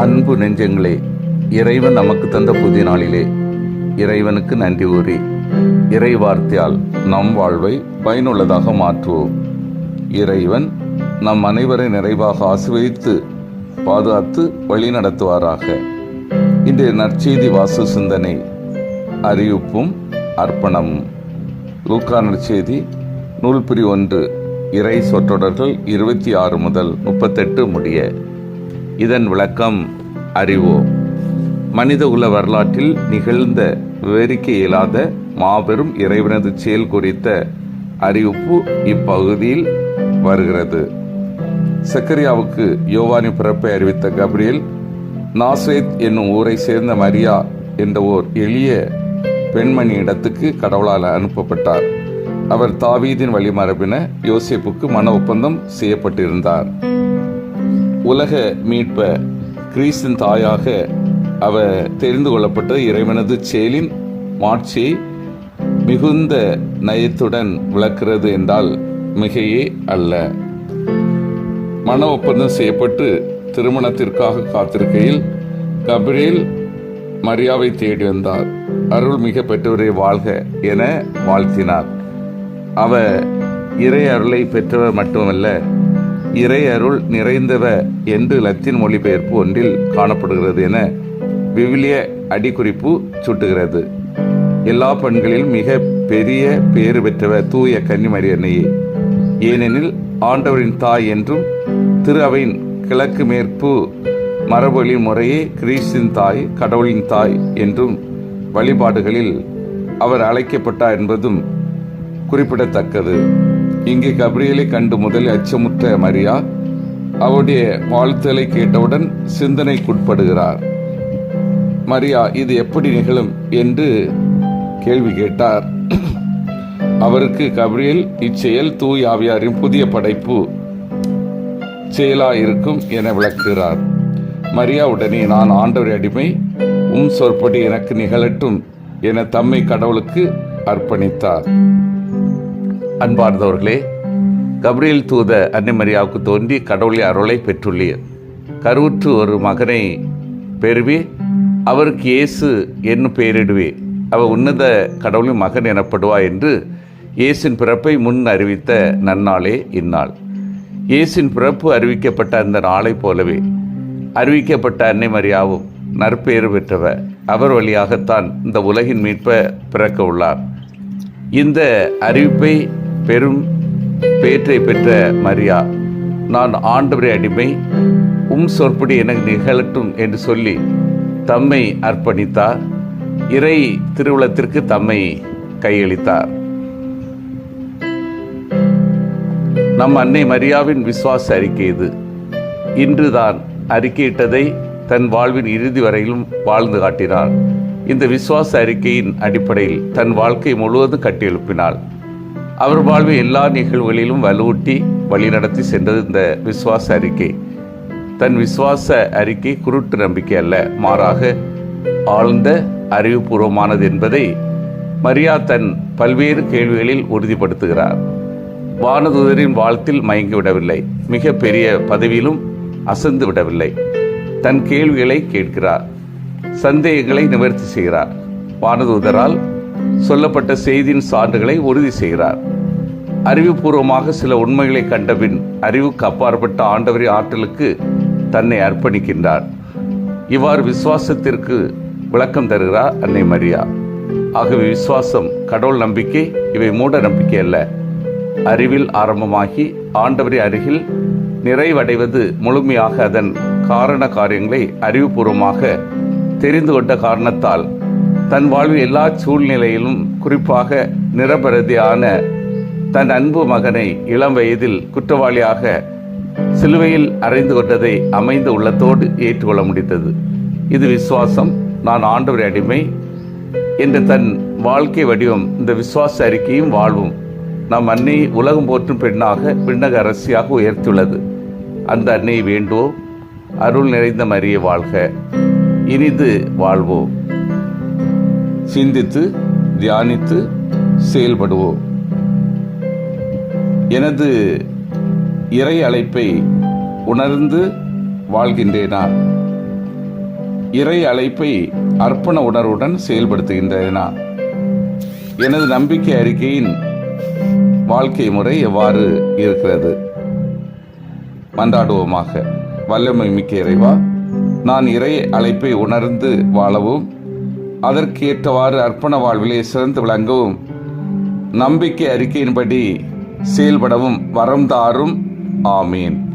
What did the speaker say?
அன்பு நெஞ்சங்களே இறைவன் நமக்கு தந்த புதிய நாளிலே இறைவனுக்கு நன்றி கூறி இறை வார்த்தையால் நம் வாழ்வை பயனுள்ளதாக மாற்றுவோம். இறைவன் நம் அனைவரை நிறைவாக ஆசிர்வதித்து பாதுகாத்து வழிநடத்துவாராக. இன்றைய நற்செய்தி வாசு சிந்தனை அறிவிப்பும் அர்ப்பணமும். லூக்கா நற்செய்தி நூல் பிரி ஒன்று இறை சொற்றொடர்கள் இருபத்தி ஆறு முதல் முப்பத்தெட்டு முடிய. இதன் விளக்கம் அறிவோம். மனித குல வரலாற்றில் நிகழ்ந்த விவரிக்க இயலாத மாபெரும் இறைவனது செயல் குறித்த அறிவிப்பு இப்பகுதியில் வருகிறது. சக்கரியாவுக்கு யோவானி பிறப்பை அறிவித்த கப்ரியல் நாசரேத் என்னும் ஊரை சேர்ந்த மரியா என்ற ஓர் எளிய பெண்மணி இடத்துக்கு கடவுளால் அனுப்பப்பட்டார். அவர் தாவீதின் வழிமரபின யோசிப்புக்கு மன ஒப்பந்தம் செய்யப்பட்டிருந்தார். உலக மீட்ப கிறிஸ்தின் தாயாக அவ தெரிந்து கொள்ளப்பட்ட இறைவனது செயலின் மாட்சியை மிகுந்த நயத்துடன் விளக்கிறது என்றால் மிகையே அல்ல. மன ஒப்பந்தம் செய்யப்பட்டு திருமணத்திற்காக காத்திருக்கையில் கபிரேல் மரியாவை தேடி வந்தார். அருள் மிக பெற்றவரை வாழ்க என வாழ்த்தினார். அவ இறை அருளை பெற்றவர் மட்டுமல்ல இறை அருள் நிறைந்தவ என்று லத்தீன் மொழிபெயர்ப்பு ஒன்றில் காணப்படுகிறது என விவிலிய அடிக்குறிப்பு சுட்டுகிறது. எல்லா பெண்களிலும் மிக பெரிய பேறு பெற்றவ தூய கன்னிமரி அன்னையே ஏனெனில் ஆண்டவரின் தாய் என்றும் திரு அவையின் கிழக்கு மேற்பு மரபொழி முறையே கிரீஸின் தாய் கடவுளின் தாய் என்றும் வழிபாடுகளில் அவர் அழைக்கப்பட்டார் என்பதும் குறிப்பிடத்தக்கது. இங்கே கபிரியலை கண்டு முதலில் அச்சமுற்ற மரியா அவருடைய வாழ்த்தலை கேட்டவுடன் சிந்தனைக்குட்படுகிறார். மரியா இது எப்படி நிகழும் என்று கேள்வி கேட்டார். அவருக்கு கபிரியல் இச்செயல் தூய் ஆவியாரின் புதிய படைப்பு செயலாயிருக்கும் என விளக்குகிறார். மரியா உடனே நான் ஆண்டவர் அடிமை உம் சொற்படி எனக்கு நிகழட்டும் என தம்மை கடவுளுக்கு அர்ப்பணித்தார். அன்பார்ந்தவர்களே கப்ரியல் தூத அன்னைமரியாவுக்கு தோன்றி கடவுளை அருளை பெற்றுள்ளீர். கருவுற்று ஒரு மகனை பெறுவி அவருக்கு இயேசு என்னும் பெயரிடுவே அவர் உன்னத கடவுளின் மகன் எனப்படுவா என்று இயேசின் பிறப்பை முன் அறிவித்த நன்னாளே இந்நாள். இயேசின் பிறப்பு அறிவிக்கப்பட்ட அந்த நாளைப் போலவே அறிவிக்கப்பட்ட அன்னை மரியாவும் நற்பெயர் பெற்றவர் அவர் வழியாகத்தான் இந்த உலகின் மீட்ப பிறக்க உள்ளார். இந்த அறிவிப்பை பெரும் பேற்றை பெற்ற மரியா நான் ஆண்டவரை அடிமை உம் சொற்படி எனக்கு நிகழட்டும் என்று சொல்லி தம்மை அர்ப்பணித்தார். இறை திருவுளத்திற்கு தம்மை கையளித்தார். நம் அன்னை மரியாவின் விசுவாச அறிக்கை இது. இன்றுதான் அறிக்கையிட்டதை தன் வாழ்வின் இறுதி வரையிலும் வாழ்ந்து காட்டினார். இந்த விசுவாச அறிக்கையின் அடிப்படையில் தன் வாழ்க்கை முழுவதும் கட்டியெழுப்பினாள். அவர் வாழ்வு எல்லா நிகழ்வுகளிலும் வலுவூட்டி வழிநடத்தி சென்றது இந்த விசுவாச அறிக்கை. தன் விசுவாச அறிக்கை குருட்டு நம்பிக்கை அல்ல மாறாக ஆழ்ந்த அறிவுபூர்வமானது என்பதை மரியா தன் பல்வேறு கேள்விகளில் உறுதிப்படுத்துகிறார். வானதூதரின் வாழ்த்தில் மயங்கி விடவில்லை மிக பெரிய பதவியிலும் அசந்து விடவில்லை. தன் கேள்விகளை கேட்கிறார் சந்தேகங்களை நிவர்த்தி செய்கிறார். வானதூதரால் சொல்லப்பட்ட செய்தியின் சான்றுகளை உறுதி செய்கிறார். அறிவுபூர்வமாக சில உண்மைகளை கண்டபின் அறிவுக்கு அப்பாற்பட்ட ஆண்டவரி ஆற்றலுக்கு தன்னை அர்ப்பணிக்கின்றார். இவ்வாறு விசுவாசத்திற்கு விளக்கம் தருகிறார் அன்னை மரியா. ஆகவே விசுவாசம் கடவுள் நம்பிக்கை இவை மூட நம்பிக்கை அல்ல. அறிவில் ஆரம்பமாகி ஆண்டவரை அருகில் நிறைவடைவது முழுமையாக அதன் காரண காரியங்களை அறிவுபூர்வமாக தெரிந்து கொண்ட காரணத்தால் தன் வாழ்வில் எல்லா சூழ்நிலையிலும் குறிப்பாக நிரபரதியான தன் அன்பு மகனை இளம் வயதில் குற்றவாளியாக சிலுவையில் அறைந்து கொண்டதை அமைந்த உள்ளத்தோடு ஏற்றுக்கொள்ள முடிந்தது. இது விசுவாசம். நான் ஆண்டவர் அடிமை. என்ற தன் வாழ்க்கை வடிவம் இந்த விசுவாச அறிக்கையும் வாழ்வும் நம் அன்னை உலகம் போற்றும் பெண்ணாக விண்ணக அரசியாக உயர்த்தியுள்ளது. அந்த அன்னையை வேண்டுவோம் அருள் நிறைந்த மரிய வாழ்க. இனிது வாழ்வோம். சிந்தித்து தியானித்து செயல்படுவோம். எனது இறை அழைப்பை உணர்ந்து வாழ்கின்றேனா? இறை அழைப்பை அர்ப்பண உணர்வுடன் செயல்படுத்துகின்றேனா? எனது நம்பிக்கை அறிக்கையின் வாழ்க்கை முறை எவ்வாறு இருக்கிறது? மன்றாடுவோமாக. வல்லமை மிக்க இறைவா நான் இறை அழைப்பை உணர்ந்து வாழவும் அதற்கு ஏற்றவாறு அர்ப்பண வாழ்விலே சிறந்து விளங்கவும் நம்பிக்கை அறிக்கையின்படி செயல்படவும் வரம் தாரும். ஆமீன்.